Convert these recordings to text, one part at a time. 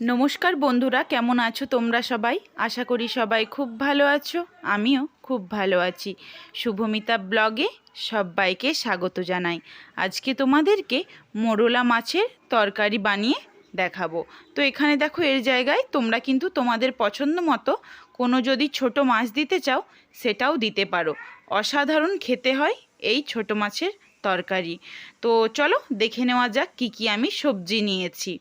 নমস্কার বন্ধুরা, কেমন আছো তোমরা সবাই? আশা করি সবাই খুব ভালো আছো, আমিও খুব ভালো আছি। শুভমিতা ব্লগে সবাইকে স্বাগত জানাই। আজকে তোমাদেরকে মোরলা মাছের তরকারি বানিয়ে দেখাবো। তো এখানে দেখো এর জায়গায় তোমরা কিন্তু তোমাদের পছন্দ মতো কোনো যদি ছোট মাছ দিতে চাও, সেটাও দিতে পারো। অসাধারণ খেতে হয় এই ছোট মাছের তরকারি। তো চলো দেখে নেওয়া যাক কী কী আমি সবজি নিয়েছি।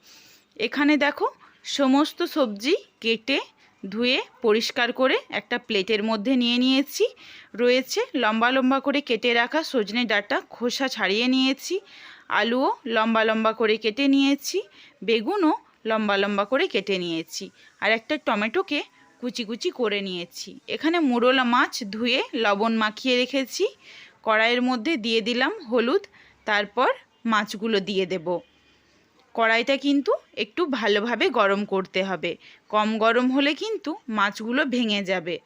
এখানে দেখো সমস্ত সবজি কেটে, ধুয়ে, পরিষ্কার করে একটা প্লেটের মধ্যে নিয়ে নিয়েছি। রয়েছে লম্বা লম্বা করে কেটে রাখা সজনে ডাঁটা, খোসা ছাড়িয়ে নিয়েছি। আলুও লম্বা লম্বা করে কেটে নিয়েছি। বেগুনও লম্বা লম্বা করে কেটে নিয়েছি। আর একটা টমেটোকে কুচি কুচি করে নিয়েছি। এখানে মুরলা মাছ ধুয়ে লবণ মাখিয়ে রেখেছি। কড়াইয়ের মধ্যে দিয়ে দিলাম হলুদ। তারপর মাছগুলো দিয়ে দেবো। কড়াইটা কিন্তু একটু ভালোভাবে গরম করতে হবে। কম গরম হলে কিন্তু মাছগুলো ভেঙে যাবে।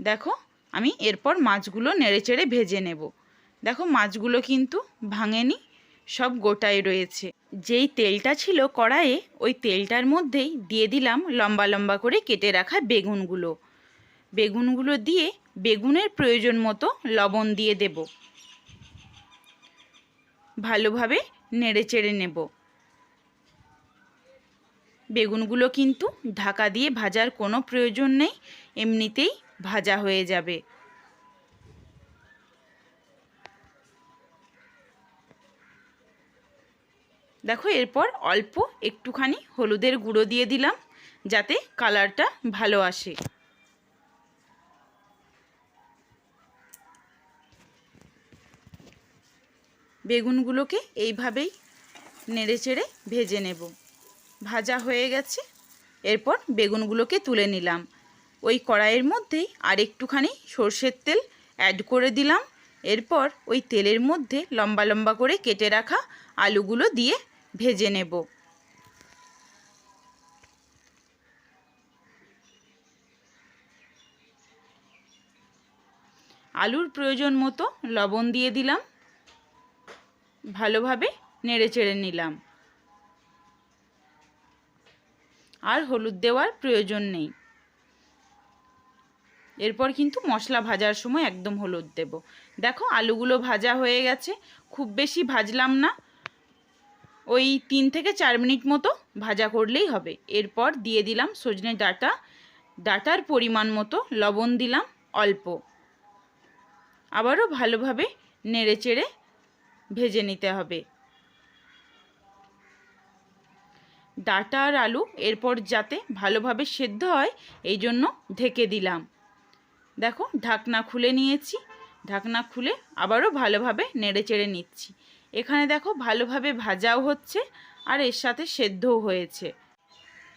দেখো, আমি এরপর মাছগুলো নেড়েচেড়ে ভেজে নেব। দেখো, মাছগুলো কিন্তু ভাঙেনি, সব গোটাই রয়েছে। যেই তেলটা ছিল কড়াইয়ে, ওই তেলটার মধ্যেই দিয়ে দিলাম লম্বা লম্বা করে কেটে রাখা বেগুনগুলো। বেগুনগুলো দিয়ে বেগুনের প্রয়োজন মতো লবণ দিয়ে দেব। ভালোভাবে নেড়ে চেড়ে নেব। বেগুনগুলো কিন্তু ঢাকা দিয়ে ভাজার কোনো প্রয়োজন নেই, এমনিতেই ভাজা হয়ে যাবে। দেখো, এরপর অল্প একটুখানি হলুদের গুঁড়ো দিয়ে দিলাম, যাতে কালারটা ভালো আসে। বেগুনগুলোকে এইভাবেই নেড়েচেড়ে ভেজে নেব। ভাজা হয়ে গেছে। এরপর বেগুনগুলোকে তুলে নিলাম। ওই কড়াইয়ের মধ্যেই আর একটুখানি সর্ষের তেল অ্যাড করে দিলাম। এরপর ওই তেলের মধ্যে লম্বা লম্বা করে কেটে রাখা আলুগুলো দিয়ে ভেজে নেব। আলুর প্রয়োজন মতো লবণ দিয়ে দিলাম। ভালোভাবে নেড়ে চেড়ে নিলাম। আর হলুদ দেওয়ার প্রয়োজন নেই। এরপর কিন্তু মশলা ভাজার সময় একদম হলুদ দেব। দেখো, আলুগুলো ভাজা হয়ে গেছে। খুব বেশি ভাজলাম না। ওই তিন থেকে চার মিনিট মতো ভাজা করলেই হবে। এরপর দিয়ে দিলাম সজনে ডাটা। ডাটার পরিমাণ মতো লবণ দিলাম অল্প। আবারও ভালোভাবে নেড়ে চেড়ে ভেজে নিতে হবে। ডাটা আর আলু এরপর যাতে ভালোভাবে সেদ্ধ হয়, এই জন্য ঢেকে দিলাম। দেখো, ঢাকনা খুলে নিয়েছি। ঢাকনা খুলে আবারও ভালোভাবে নেড়ে চেড়ে নিচ্ছি। এখানে দেখো, ভালোভাবে ভাজাও হচ্ছে আর এর সাথে সেদ্ধও হয়েছে।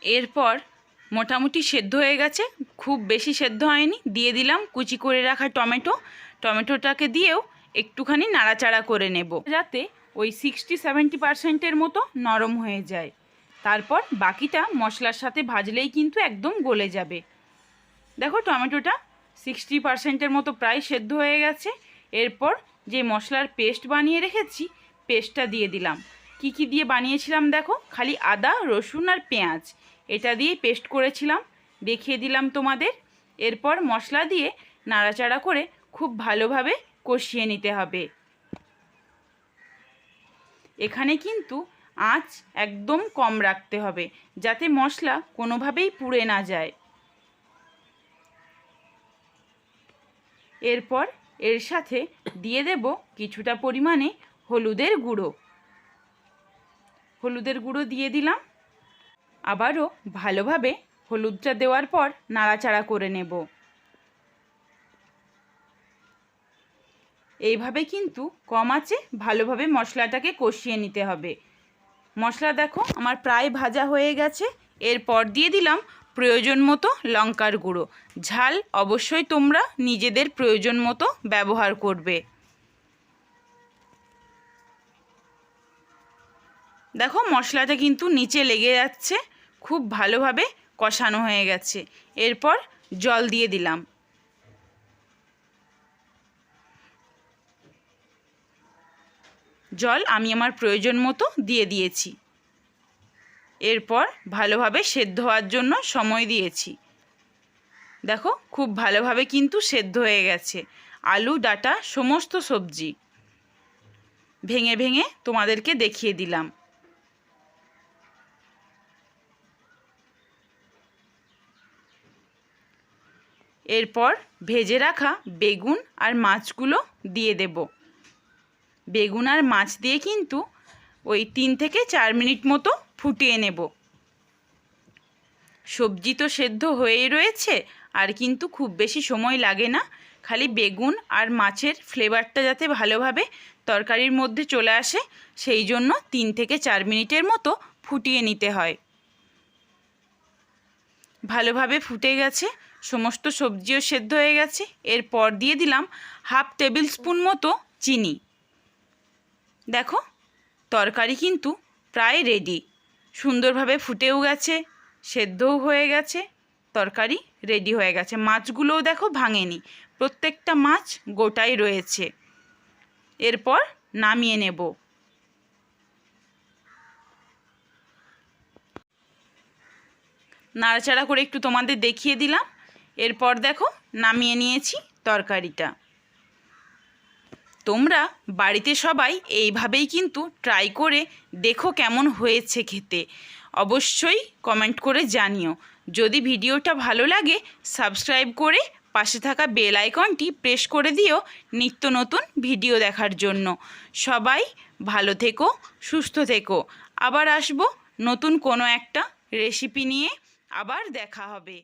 এরপর মোটামুটি সেদ্ধ হয়ে গেছে। খুব বেশি সেদ্ধ হয়নি। দিয়ে দিলাম কুচি করে রাখা টমেটো। টমেটোটাকে দিয়েও একটুখানি নাড়াচাড়া করে নেব। যাতে ওই সিক্সটি সেভেন্টি পার্সেন্টের মতো নরম হয়ে যায়। তারপর বাকিটা মশলার সাথে ভাজলেই কিন্তু একদম গলে যাবে। দেখো টমেটোটা সিক্সটি পার্সেন্টের মতো প্রায় সেদ্ধ হয়ে গেছে। এরপর যে মশলার পেস্ট বানিয়ে রেখেছি, পেস্টটা দিয়ে দিলাম। কি কি দিয়ে বানিয়েছিলাম দেখো? খালি আদা, রসুন আর পেঁয়াজ। এটা দিয়ে পেস্ট করেছিলাম, দেখিয়ে দিলাম তোমাদের। এরপর মশলা দিয়ে নাড়াচাড়া করে খুব ভালোভাবে কষিয়ে নিতে হবে। এখানে কিন্তু আঁচ একদম কম রাখতে হবে, যাতে মশলা কোনোভাবেই পুড়ে না যায়। এরপর এর সাথে দিয়ে দেব কিছুটা পরিমাণে হলুদের গুঁড়ো। হলুদের গুঁড়ো দিয়ে দিলাম। আবারও ভালোভাবে হলুদটা দেওয়ার পর নাড়াচাড়া করে নেব। এইভাবে কিন্তু কম আছে ভালোভাবে মশলাটাকে কষিয়ে নিতে হবে। মশলা দেখো, আমার প্রায় ভাজা হয়ে গেছে। এরপর দিয়ে দিলাম প্রয়োজন মতো লঙ্কার গুঁড়ো। ঝাল অবশ্যই তোমরা নিজেদের প্রয়োজন মতো ব্যবহার করবে। দেখো, মশলাটা কিন্তু নিচে লেগে যাচ্ছে, খুব ভালোভাবে কষানো হয়ে গেছে। এরপর জল দিয়ে দিলাম। জল আমি আমার প্রয়োজন মতো দিয়ে দিয়েছি। এরপর ভালোভাবে সেদ্ধ হওয়ার জন্য সময় দিয়েছি। দেখো, খুব ভালোভাবে কিন্তু সেদ্ধ হয়ে গেছে। আলু, ডাটা, সমস্ত সবজি ভেঙে ভেঙে তোমাদেরকে দেখিয়ে দিলাম। এরপর ভেজে রাখা বেগুন আর মাছগুলো দিয়ে দেব। বেগুন আর মাছ দিয়ে কিন্তু ওই তিন থেকে চার মিনিট মতো ফুটিয়ে নেব। সবজি তো সেদ্ধ হয়েই রয়েছে, আর কিন্তু খুব বেশি সময় লাগে না। খালি বেগুন আর মাছের ফ্লেভারটা যাতে ভালোভাবে তরকারির মধ্যে চলে আসে, সেই জন্য তিন থেকে চার মিনিটের মতো ফুটিয়ে নিতে হয়। ভালোভাবে ফুটে গেছে, সমস্ত সবজিও সেদ্ধ হয়ে গেছে। এরপর দিয়ে দিলাম হাফ টেবিল স্পুন মতো চিনি। দেখো, তরকারি কিন্তু প্রায় রেডি সুন্দরভাবে ফুটেও গেছে, সেদ্ধও হয়ে গেছে, তরকারি রেডি হয়ে গেছে। মাছগুলোও দেখো ভাঙেনি, প্রত্যেকটা মাছ গোটাই রয়েছে। এরপর নামিয়ে নেব। নাড়াচাড়া করে একটু তোমাদের দেখিয়ে দিলাম। এরপর দেখো, নামিয়ে নিয়েছি তরকারিটা। তোমরা বাড়িতে সবাই এইভাবেই কিন্তু ট্রাই করে দেখো কেমন হয়েছে খেতে। অবশ্যই কমেন্ট করে জানিও। যদি ভিডিওটা ভালো লাগে সাবস্ক্রাইব করে পাশে থাকা বেল আইকনটি প্রেস করে দিও নিত্য নতুন ভিডিও দেখার জন্য। সবাই ভালো থেকো, সুস্থ থেকো। আবার আসব নতুন কোনো একটা রেসিপি নিয়ে। আবার দেখা হবে।